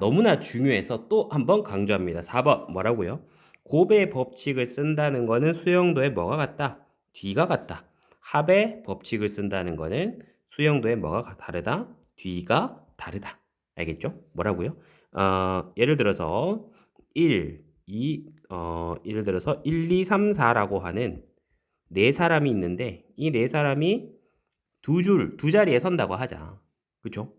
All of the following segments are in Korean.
너무나 중요해서 또 한번 강조합니다. 4번 뭐라고요? 곱의 법칙을 쓴다는 거는 수영도에 뭐가 같다? 뒤가 같다. 합의 법칙을 쓴다는 거는 수영도에 뭐가 가- 다르다? 뒤가 다르다. 알겠죠? 뭐라고요? 어, 예를 들어서 1, 2, 어, 예를 들어서 1, 2, 3, 4라고 하는 네 사람이 있는데 이 네 사람이 두 줄, 두 자리에 선다고 하자. 그쵸?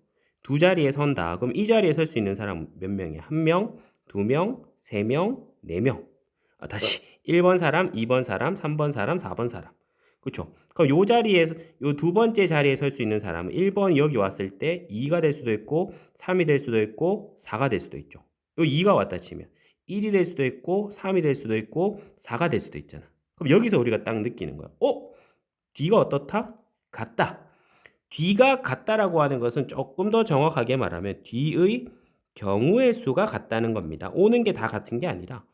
두 자리에 선다. 그럼 이 자리에 설 수 있는 사람 몇 명이야? 한 명, 두 명, 세 명, 네 명. 아, 다시 1번 사람, 2번 사람, 3번 사람, 4번 사람. 그쵸? 그럼 요 자리에서 요 두 번째 자리에 설 수 있는 사람은 1번 여기 왔을 때 2가 될 수도 있고 3이 될 수도 있고 4가 될 수도 있죠. 요 2가 왔다 치면 1이 될 수도 있고 3이 될 수도 있고 4가 될 수도 있잖아. 그럼 여기서 우리가 딱 느끼는 거야. 어? 뒤가 어떻다? 같다. 뒤가 같다라고 하는 것은 조금 더 정확하게 말하면 뒤의 경우의 수가 같다는 겁니다. 오는 게 다 같은 게 아니라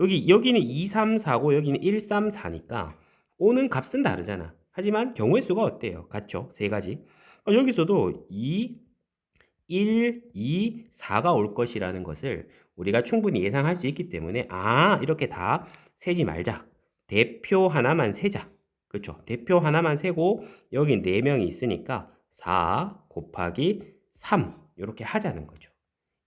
여기 여기는 2, 3, 4고 여기는 1, 3, 4니까 오는 값은 다르잖아. 하지만 경우의 수가 어때요? 같죠? 세 가지. 어, 여기서도 2, 1, 2, 4가 올 것이라는 것을 우리가 충분히 예상할 수 있기 때문에 아 이렇게 다 세지 말자. 대표 하나만 세자. 그렇죠? 대표 하나만 세고 여기 4명이 있으니까 4 곱하기 3 이렇게 하자는 거죠.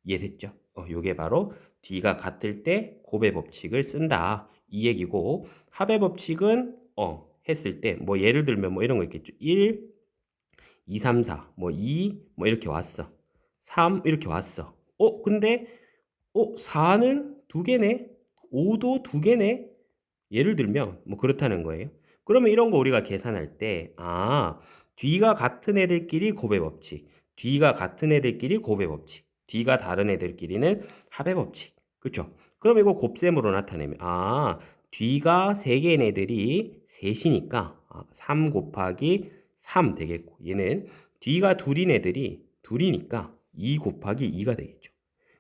이해됐죠? 어, 요게 바로 D가 같을 때 곱의 법칙을 쓴다. 이 얘기고 합의 법칙은 어 했을 때 뭐 예를 들면 뭐 이런 거 있겠죠. 1 2 3 4 뭐 2 뭐 이렇게 왔어. 3 이렇게 왔어. 어 근데 어 4는 두 개네. 5도 두 개네. 예를 들면 뭐 그렇다는 거예요. 그러면 이런 거 우리가 계산할 때, 아, 뒤가 같은 애들끼리 곱의 법칙, 뒤가 같은 애들끼리 곱의 법칙, 뒤가 다른 애들끼리는 합의 법칙. 그쵸? 그럼 이거 곱셈으로 나타내면, 아, 뒤가 세 개인 애들이 셋이니까, 아, 3 곱하기 3 되겠고, 얘는 뒤가 둘인 애들이 둘이니까 2 곱하기 2가 되겠죠.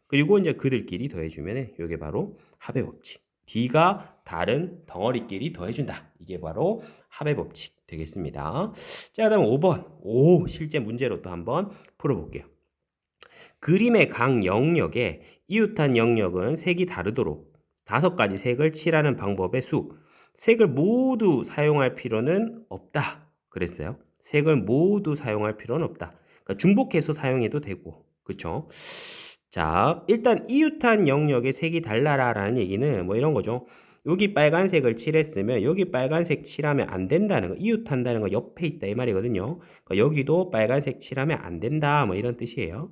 그리고 이제 그들끼리 더해주면 이게 바로 합의 법칙. D가 다른 덩어리끼리 더해준다. 이게 바로 합의 법칙 되겠습니다. 자, 그 다음 5번. 오, 실제 문제로 또 한번 풀어볼게요. 그림의 각 영역에 이웃한 영역은 색이 다르도록 다섯 가지 색을 칠하는 방법의 수. 색을 모두 사용할 필요는 없다. 그랬어요. 색을 모두 사용할 필요는 없다. 그러니까 중복해서 사용해도 되고, 그렇죠? 자, 일단 이웃한 영역의 색이 달라라라는 얘기는 뭐 이런 거죠. 여기 빨간색을 칠했으면 여기 빨간색 칠하면 안 된다는 거. 이웃한다는 거 옆에 있다 이 말이거든요. 그러니까 여기도 빨간색 칠하면 안 된다 뭐 이런 뜻이에요.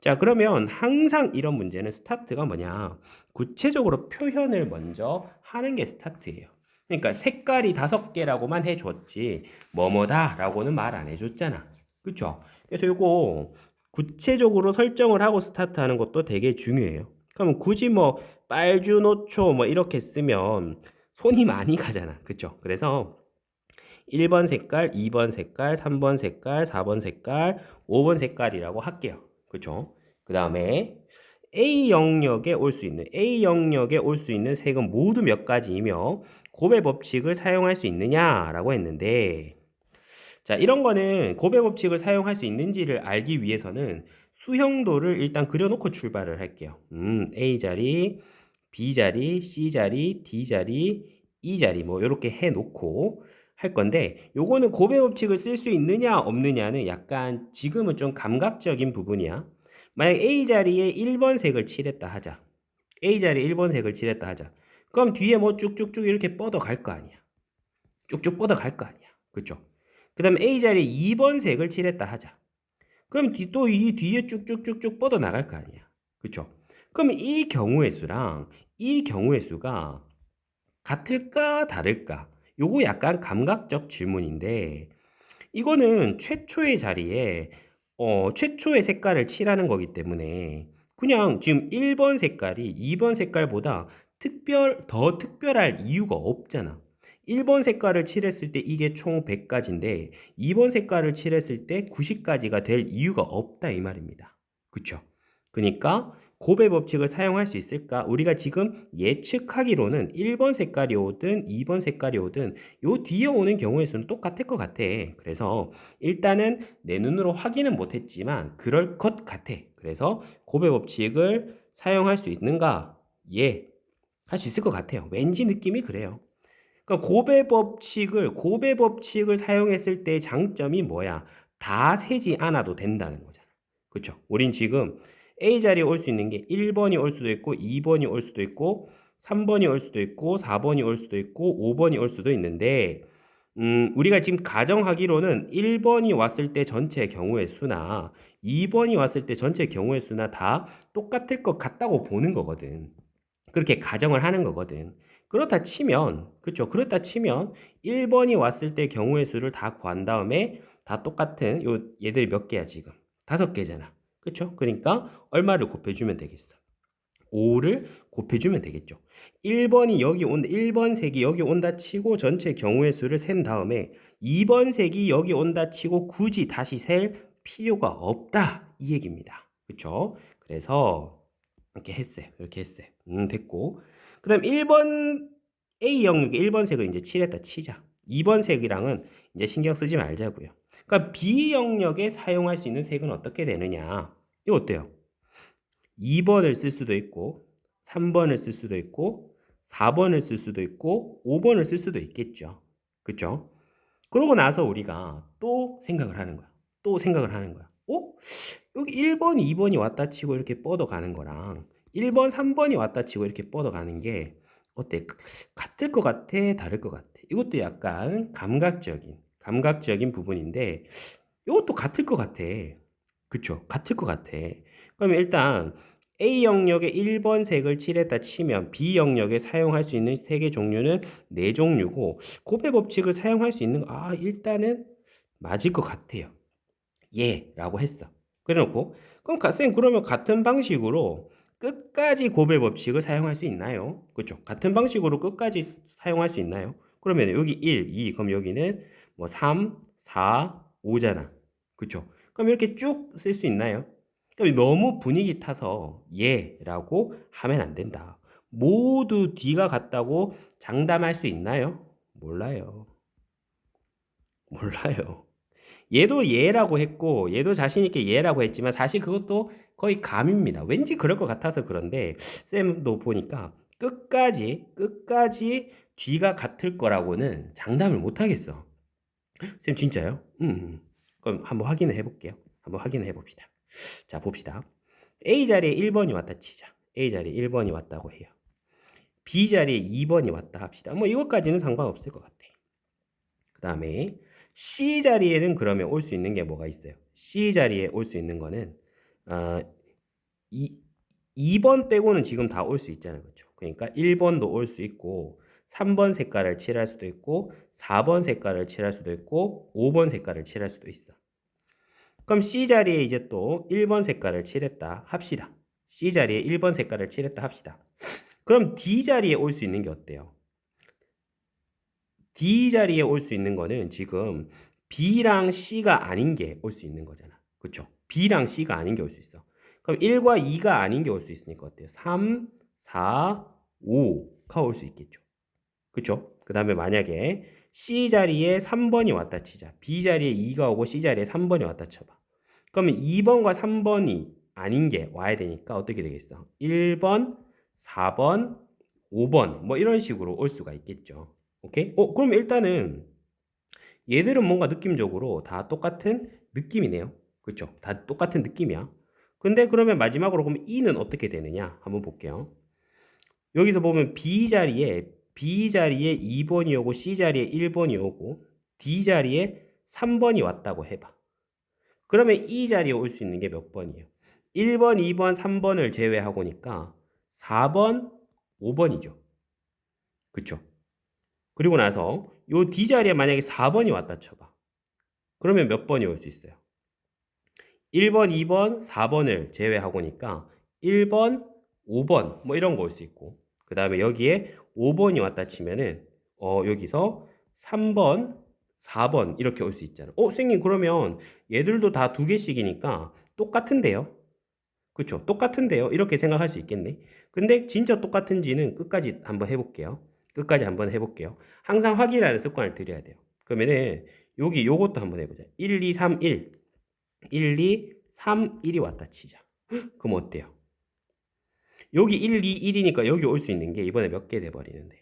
자, 그러면 항상 이런 문제는 스타트가 뭐냐? 구체적으로 표현을 먼저 하는 게 스타트예요. 그러니까 색깔이 다섯 개라고만 해줬지 뭐뭐다라고는 말 안 해줬잖아. 그쵸? 그래서 이거 구체적으로 설정을 하고 스타트하는 것도 되게 중요해요. 그럼 굳이 뭐 빨주 노초 뭐 이렇게 쓰면 손이 많이 가잖아. 그쵸? 그래서 1번 색깔, 2번 색깔, 3번 색깔, 4번 색깔, 5번 색깔이라고 할게요. 그쵸? 그 다음에 A 영역에 올 수 있는 A 영역에 올 수 있는 색은 모두 몇 가지이며 곱의 법칙을 사용할 수 있느냐라고 했는데 자, 이런 거는 곱의 법칙을 사용할 수 있는지를 알기 위해서는 수형도를 일단 그려놓고 출발을 할게요. 음, A 자리, B 자리, C 자리, D 자리, E 자리 뭐 이렇게 해 놓고 할 건데 요거는 곱의 법칙을 쓸 수 있느냐 없느냐는 약간 지금은 좀 감각적인 부분이야. 만약 A 자리에 1번 색을 칠했다 하자. A 자리에 1번 색을 칠했다 하자. 그럼 뒤에 뭐 쭉쭉쭉 이렇게 뻗어 갈 거 아니야. 쭉쭉 뻗어 갈 거 아니야. 그쵸? 그 다음에 A 자리에 2번 색을 칠했다 하자. 그럼 또 이 뒤에 쭉쭉쭉쭉 뻗어 나갈 거 아니야. 그쵸? 그럼 이 경우의 수랑 이 경우의 수가 같을까 다를까? 요거 약간 감각적 질문인데 이거는 최초의 자리에 어, 최초의 색깔을 칠하는 거기 때문에 그냥 지금 1번 색깔이 2번 색깔보다 특별 더 특별할 이유가 없잖아. 1번 색깔을 칠했을 때 이게 총 100가지인데 2번 색깔을 칠했을 때 90가지가 될 이유가 없다 이 말입니다. 그쵸? 그러니까 곱의 법칙을 사용할 수 있을까? 우리가 지금 예측하기로는 1번 색깔이 오든 2번 색깔이 오든 요 뒤에 오는 경우의 수는 똑같을 것 같아. 그래서 일단은 내 눈으로 확인은 못했지만 그럴 것 같아. 그래서 고배 법칙을 사용할 수 있는가? 예. 할 수 있을 것 같아요. 왠지 느낌이 그래요. 그러니까 고배 법칙을 고배 법칙을 사용했을 때 장점이 뭐야? 다 세지 않아도 된다는 거잖아. 그렇죠? 우린 지금 A 자리에 올 수 있는 게 1번이 올 수도 있고 2번이 올 수도 있고 3번이 올 수도 있고 4번이 올 수도 있고 5번이 올 수도 있는데 음, 우리가 지금 가정하기로는 1번이 왔을 때 전체 경우의 수나 2번이 왔을 때 전체 경우의 수나 다 똑같을 것 같다고 보는 거거든. 그렇게 가정을 하는 거거든. 그렇다 치면, 그렇죠. 그렇다 치면 1번이 왔을 때 경우의 수를 다 구한 다음에 다 똑같은 요 얘들 몇 개야 지금? 다섯 개잖아. 그렇죠? 그러니까 얼마를 곱해주면 되겠어? 5를 곱해주면 되겠죠. 1번이 여기 온다, 1번 색이 여기 온다 치고 전체 경우의 수를 센 다음에 2번 색이 여기 온다 치고 굳이 다시 셀 필요가 없다. 이 얘기입니다. 그렇죠? 그래서 이렇게 했어요. 이렇게 했어요. 음, 됐고. 그 다음 1번 A 영역에 1번 색을 이제 칠했다 치자. 2번 색이랑은 이제 신경 쓰지 말자고요. 그러니까 B 영역에 사용할 수 있는 색은 어떻게 되느냐? 이거 어때요? 2번을 쓸 수도 있고 3번을 쓸 수도 있고 4번을 쓸 수도 있고 5번을 쓸 수도 있겠죠. 그렇죠? 그러고 나서 우리가 또 생각을 하는 거야. 또 생각을 하는 거야. 어? 여기 1번, 2번이 왔다 치고 이렇게 뻗어가는 거랑 1번, 3번이 왔다 치고 이렇게 뻗어가는 게 어때? 같을 것 같아? 다를 것 같아? 이것도 약간 감각적인, 감각적인 부분인데 이것도 같을 것 같아. 그쵸? 같을 것 같아. 그러면 일단 A 영역에 1번 색을 칠했다 치면 B 영역에 사용할 수 있는 색의 종류는 4종류고 고배 법칙을 사용할 수 있는 거, 아 일단은 맞을 것 같아요. 예 라고 했어. 그래놓고 그럼 갓쌤 그러면 같은 방식으로 끝까지 고배 법칙을 사용할 수 있나요? 그렇죠. 같은 방식으로 끝까지 사용할 수 있나요? 그러면 여기 1, 2, 그럼 여기는 뭐 3, 4, 5잖아. 그렇죠. 그럼 이렇게 쭉 쓸 수 있나요? 그럼 너무 분위기 타서 예라고 하면 안 된다. 모두 D가 같다고 장담할 수 있나요? 몰라요. 몰라요. 얘도 예라고 했고 얘도 자신 있게 예라고 했지만 사실 그것도 거의 감입니다. 왠지 그럴 것 같아서 그런데 쌤도 보니까 끝까지 끝까지 뒤가 같을 거라고는 장담을 못 하겠어. 쌤 진짜요? 음, 음. 그럼 한번 확인을 해볼게요. 한번 확인을 해봅시다. 자 봅시다. A 자리에 1번이 왔다 치자. A 자리에 1번이 왔다고 해요. B 자리에 2번이 왔다 합시다. 뭐 이것까지는 상관없을 것 같아. 그 다음에 C 자리에는 그러면 올 수 있는 게 뭐가 있어요? C 자리에 올 수 있는 거는 어, 이, 2번 빼고는 지금 다 올 수 있잖아요. 그렇죠? 그러니까 1번도 올 수 있고 3번 색깔을 칠할 수도 있고 4번 색깔을 칠할 수도 있고 5번 색깔을 칠할 수도 있어. 그럼 C 자리에 이제 또 1번 색깔을 칠했다 합시다. C 자리에 1번 색깔을 칠했다 합시다. 그럼 D 자리에 올 수 있는 게 어때요? D 자리에 올 수 있는 거는 지금 B랑 C가 아닌 게 올 수 있는 거잖아. 그렇죠? B랑 C가 아닌 게 올 수 있어. 그럼 1과 2가 아닌 게 올 수 있으니까 어때요? 3, 4, 5가 올 수 있겠죠. 그렇죠? 그 다음에 만약에 C 자리에 3번이 왔다 치자. B 자리에 2가 오고 C 자리에 3번이 왔다 쳐봐. 그러면 2번과 3번이 아닌 게 와야 되니까 어떻게 되겠어? 1번, 4번, 5번 뭐 이런 식으로 올 수가 있겠죠. 오케이? 어, 그럼 일단은 얘들은 뭔가 느낌적으로 다 똑같은 느낌이네요. 그렇죠? 다 똑같은 느낌이야. 근데 그러면 마지막으로 그러면 E는 어떻게 되느냐? 한번 볼게요. 여기서 보면 B 자리에 B 자리에 2번이 오고 C 자리에 1번이 오고 D 자리에 3번이 왔다고 해봐. 그러면 E 자리에 올 수 있는 게 몇 번이에요? 1번, 2번, 3번을 제외하고니까 4번, 5번이죠. 그쵸? 그리고 나서 요 D 자리에 만약에 4번이 왔다 쳐봐. 그러면 몇 번이 올 수 있어요? 1번, 2번, 4번을 제외하고니까 1번, 5번 뭐 이런 거 올 수 있고 그 다음에 여기에 5번이 왔다 치면은 어 여기서 3번, 4번 이렇게 올 수 있잖아. 어, 선생님 그러면 얘들도 다 두 개씩이니까 똑같은데요? 그쵸? 똑같은데요? 이렇게 생각할 수 있겠네. 근데 진짜 똑같은지는 끝까지 한번 해 볼게요. 끝까지 한번 해 볼게요. 항상 확인하는 습관을 들여야 돼요. 그러면은 여기 요것도 한번 해 보자. 1, 2, 3, 1. 1, 2, 3, 1이 왔다 치자. 그럼 어때요? 여기 1, 2, 1이니까 여기 올 수 있는 게 이번에 몇 개 돼버리는데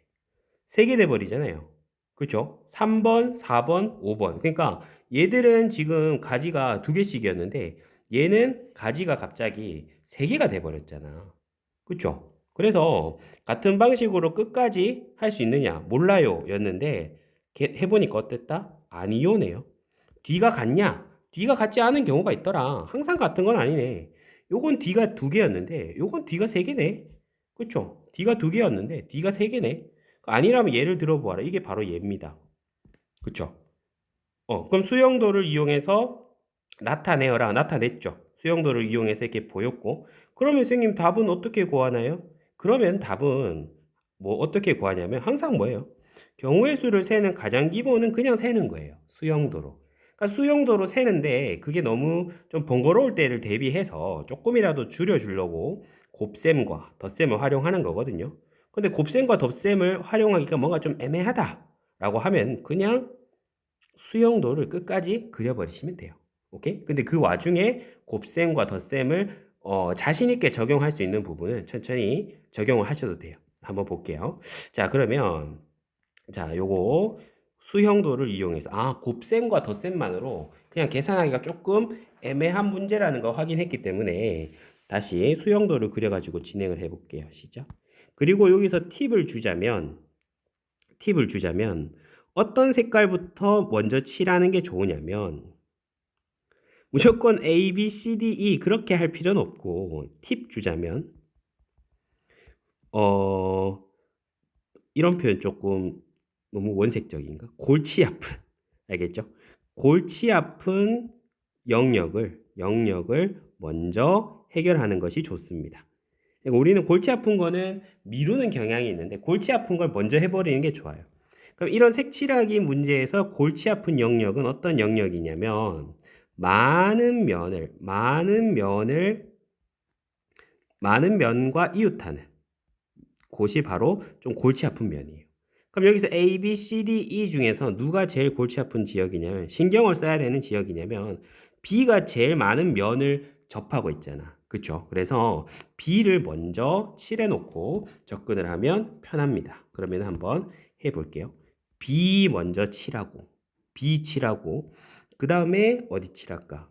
3개 돼버리잖아요. 그쵸? 3번, 4번, 5번. 그러니까 얘들은 지금 가지가 두 개씩이었는데 얘는 가지가 갑자기 세 개가 돼버렸잖아. 그쵸? 그래서 같은 방식으로 끝까지 할 수 있느냐? 몰라요. 였는데 개- 해보니까 어땠다? 아니요네요. 뒤가 같냐? 뒤가 같지 않은 경우가 있더라. 항상 같은 건 아니네. 요건 뒤가 두 개였는데 요건 뒤가 세 개네. 그쵸? 뒤가 두 개였는데 뒤가 세 개네. 아니라면 예를 들어보아라. 이게 바로 얘입니다. 그쵸? 어, 그럼 수용도를 이용해서 나타내어라. 나타냈죠. 수용도를 이용해서 이렇게 보였고. 그러면 선생님 답은 어떻게 구하나요? 그러면 답은 뭐 어떻게 구하냐면 항상 뭐예요? 경우의 수를 세는 가장 기본은 그냥 세는 거예요. 수용도로. 그러니까 수용도로 세는데 그게 너무 좀 번거로울 때를 대비해서 조금이라도 줄여주려고 곱셈과 덧셈을 활용하는 거거든요. 근데 곱셈과 덧셈을 활용하기가 뭔가 좀 애매하다라고 하면 그냥 수용도를 끝까지 그려버리시면 돼요. 오케이? 근데 그 와중에 곱셈과 덧셈을 어, 자신 있게 적용할 수 있는 부분은 천천히 적용을 하셔도 돼요. 한번 볼게요. 자, 그러면 자, 요거 수형도를 이용해서 아, 곱셈과 덧셈만으로 그냥 계산하기가 조금 애매한 문제라는 거 확인했기 때문에 다시 수형도를 그려가지고 진행을 해볼게요. 시작. 그리고 여기서 팁을 주자면 팁을 주자면 어떤 색깔부터 먼저 칠하는 게 좋으냐면 무조건 A, B, C, D, E 그렇게 할 필요는 없고 팁 주자면 어 이런 표현 조금 너무 원색적인가? 골치 아픈 알겠죠? 골치 아픈 영역을 영역을 먼저 해결하는 것이 좋습니다. 그러니까 우리는 골치 아픈 거는 미루는 경향이 있는데 골치 아픈 걸 먼저 해버리는 게 좋아요. 그럼 이런 색칠하기 문제에서 골치 아픈 영역은 어떤 영역이냐면 많은 면을 많은 면을 많은 면과 이웃하는 곳이 바로 좀 골치 아픈 면이에요. 그럼 여기서 A, B, C, D, E 중에서 누가 제일 골치 아픈 지역이냐면 신경을 써야 되는 지역이냐면 B가 제일 많은 면을 접하고 있잖아. 그쵸? 그래서 B를 먼저 칠해 놓고 접근을 하면 편합니다. 그러면 한번 해 볼게요. B 먼저 칠하고 B 칠하고 그 다음에 어디 칠할까?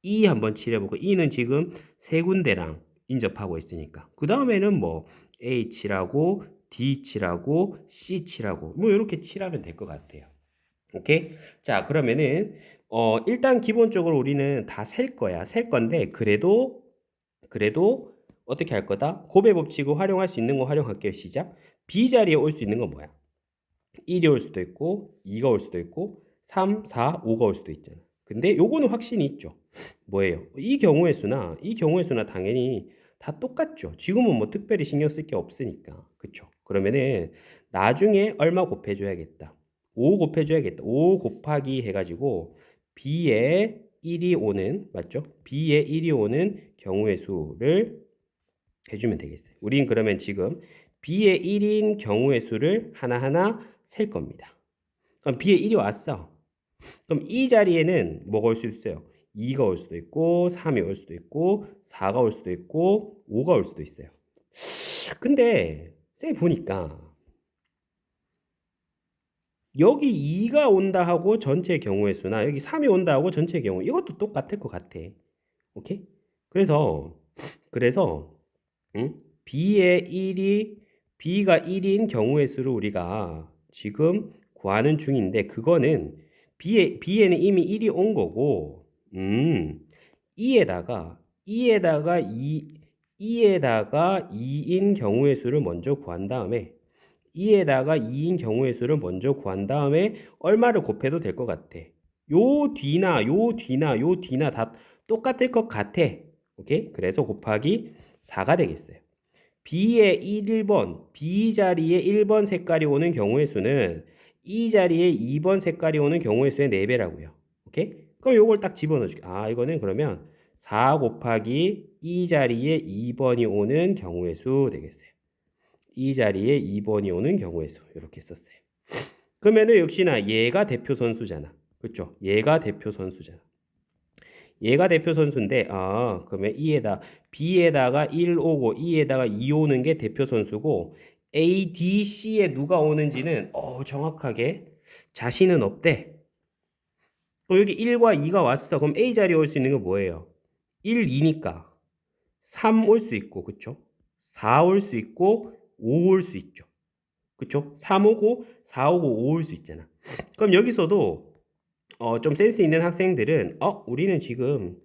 E 한번 칠해보고 E는 지금 세 군데랑 인접하고 있으니까 그 다음에는 뭐 칠하고 D 칠하고 C 칠하고 뭐 이렇게 칠하면 될 것 같아요. 오케이? 자 그러면은 어 일단 기본적으로 우리는 다 셀 거야. 셀 건데 그래도 그래도 어떻게 할 거다? 곱의 법칙을 활용할 수 있는 거 활용할게요. 시작. B 자리에 올 수 있는 건 뭐야? 1이 올 수도 있고 2가 올 수도 있고 3, 4, 5가 올 수도 있잖아. 근데 요거는 확신이 있죠. 뭐예요? 이 경우의 수나 이 경우의 수나 당연히 다 똑같죠. 지금은 뭐 특별히 신경 쓸 게 없으니까. 그쵸? 그러면은 나중에 얼마 곱해줘야겠다. 5 곱해줘야겠다. 5 곱하기 해가지고 B에 1이 오는 맞죠? B에 1이 오는 경우의 수를 해주면 되겠어요. 우린 그러면 지금 B의 1인 경우의 수를 하나하나 셀 겁니다. 그럼 B에 1이 왔어. 그럼 이 자리에는 뭐가 올 수 있어요? 2가 올 수도 있고 3이 올 수도 있고 4가 올 수도 있고 5가 올 수도 있어요. 근데 쌤이 보니까 여기 2가 온다 하고 전체 경우의 수나 여기 3이 온다 하고 전체 경우 이것도 똑같을 것 같아. 오케이? 그래서 그래서 응? B의 1이 B가 1인 경우의 수를 우리가 지금 구하는 중인데 그거는 B에, B에는 이미 1이 온 거고 음, 2에다가 2에다가 2 2에다가 2인 경우의 수를 먼저 구한 다음에 2에다가 2인 경우의 수를 먼저 구한 다음에 얼마를 곱해도 될 것 같아. 요 뒤나 요 뒤나 요 뒤나 다 똑같을 것 같아. 오케이? 그래서 곱하기 4가 되겠어요. B의 1번, B 자리에 1번 색깔이 오는 경우의 수는 이 자리에 2번 색깔이 오는 경우의 수의 4배라고요. 오케이? 그럼 요걸 딱 집어넣어 줄게. 아, 이거는 그러면 4 곱하기 이 자리에 2번이 오는 경우의 수 되겠어요. 이 자리에 2번이 오는 경우의 수. 이렇게 썼어요. 그러면은 역시나 얘가 대표 선수잖아. 그렇죠? 얘가 대표 선수잖아. 얘가 대표 선수인데 아 그러면 E에다 B에다가 1 오고 E에다가 2 오는 게 대표 선수고 A, D, C에 누가 오는지는 어, 정확하게 자신은 없대. 어, 여기 1과 2가 왔어. 그럼 A 자리에 올 수 있는 건 뭐예요? 1, 2니까 3 올 수 있고 그쵸? 4 올 수 있고 5 올 수 있죠. 그쵸? 3 오고 4 오고 5 올 수 있잖아. 그럼 여기서도 어, 좀 센스 있는 학생들은 어, 우리는 지금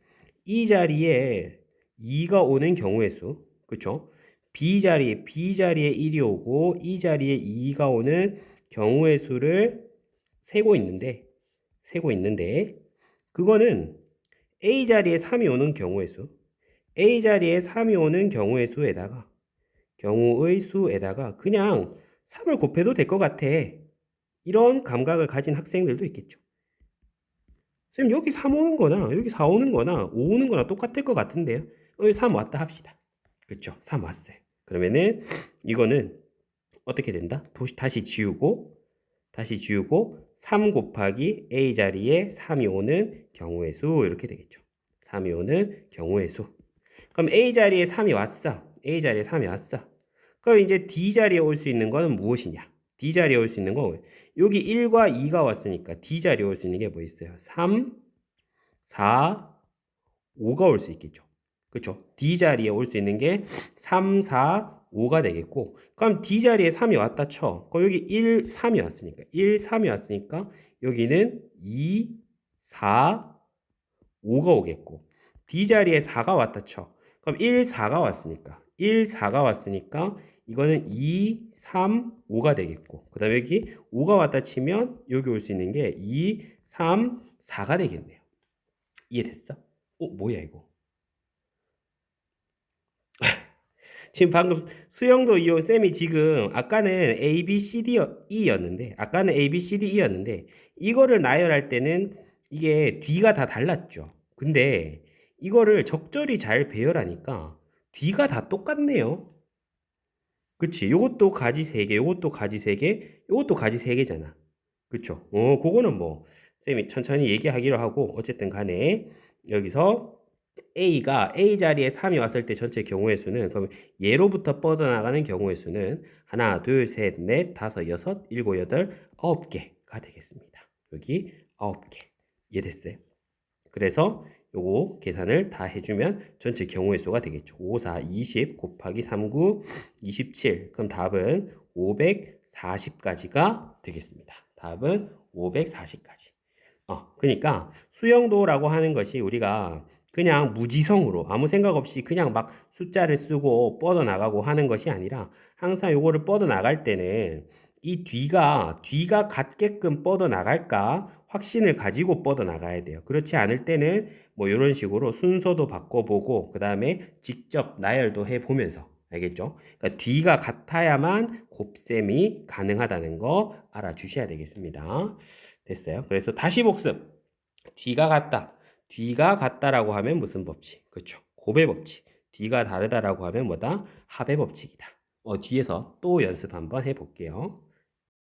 이 자리에 2가 오는 경우의 수, 그쵸? B 자리에 B 자리에 1이 오고 이 자리에 2가 오는 경우의 수를 세고 있는데 세고 있는데 그거는 A 자리에 3이 오는 경우의 수, A 자리에 3이 오는 경우의 수에다가 경우의 수에다가 그냥 3을 곱해도 될 것 같아. 이런 감각을 가진 학생들도 있겠죠. 쌤 여기 3 오는 거나 여기 4 오는 거나 5 오는 거나 똑같을 것 같은데요. 여기 3 왔다 합시다. 그렇죠? 3 왔어요. 그러면은 이거는 어떻게 된다? 다시 지우고 다시 지우고 3 곱하기 a 자리에 3이 오는 경우의 수 이렇게 되겠죠. 3이 오는 경우의 수. 그럼 a 자리에 3이 왔어. a 자리에 3이 왔어. 그럼 이제 d 자리에 올 수 있는 거는 무엇이냐? d 자리에 올 수 있는 거 여기 1과 2가 왔으니까 d 자리에 올 수 있는 게 뭐 있어요? 3, 4, 5가 올 수 있겠죠. 그렇죠? D 자리에 올 수 있는 게 3, 4, 5가 되겠고 그럼 D 자리에 3이 왔다 쳐. 그럼 여기 1, 3이 왔으니까 1, 3이 왔으니까 여기는 2, 4, 5가 오겠고 D 자리에 4가 왔다 쳐. 그럼 1, 4가 왔으니까 1, 4가 왔으니까 이거는 2, 3, 5가 되겠고 그 다음에 여기 5가 왔다 치면 여기 올 수 있는 게 2, 3, 4가 되겠네요. 이해됐어? 어, 뭐야 이거? 지금 방금 수영도 이용 쌤이 지금 아까는 A, B, C, D, E였는데 아까는 A, B, C, D, E였는데 이거를 나열할 때는 이게 뒤가 다 달랐죠. 근데 이거를 적절히 잘 배열하니까 뒤가 다 똑같네요. 그치? 요것도 가지 3개, 요것도 가지 3개, 요것도 가지 3개잖아. 그쵸? 어, 그거는 뭐 쌤이 천천히 얘기하기로 하고 어쨌든 간에 여기서 A가 A 자리에 3이 왔을 때 전체 경우의 수는 그럼 얘로부터 뻗어나가는 경우의 수는 하나, 둘, 셋, 넷, 다섯, 여섯, 일곱, 여덟, 아홉 개가 되겠습니다. 여기 아홉 개 이해됐어요? 그래서 요거 계산을 다 해주면 전체 경우의 수가 되겠죠. 5, 4, 20 곱하기 3, 9, 27. 그럼 답은 540까지가 되겠습니다. 답은 540까지. 어, 그러니까 수영도라고 하는 것이 우리가 그냥 무지성으로 아무 생각 없이 그냥 막 숫자를 쓰고 뻗어나가고 하는 것이 아니라 항상 요거를 뻗어나갈 때는 이 뒤가 뒤가 같게끔 뻗어나갈까 확신을 가지고 뻗어나가야 돼요. 그렇지 않을 때는 뭐 이런 식으로 순서도 바꿔보고 그 다음에 직접 나열도 해보면서 알겠죠? 그러니까 뒤가 같아야만 곱셈이 가능하다는 거 알아주셔야 되겠습니다. 됐어요? 그래서 다시 복습. 뒤가 같다. 뒤가 같다라고 하면 무슨 법칙? 그렇죠. 곱의 법칙. 뒤가 다르다라고 하면 뭐다? 합의 법칙이다. 어, 뒤에서 또 연습 한번 해볼게요.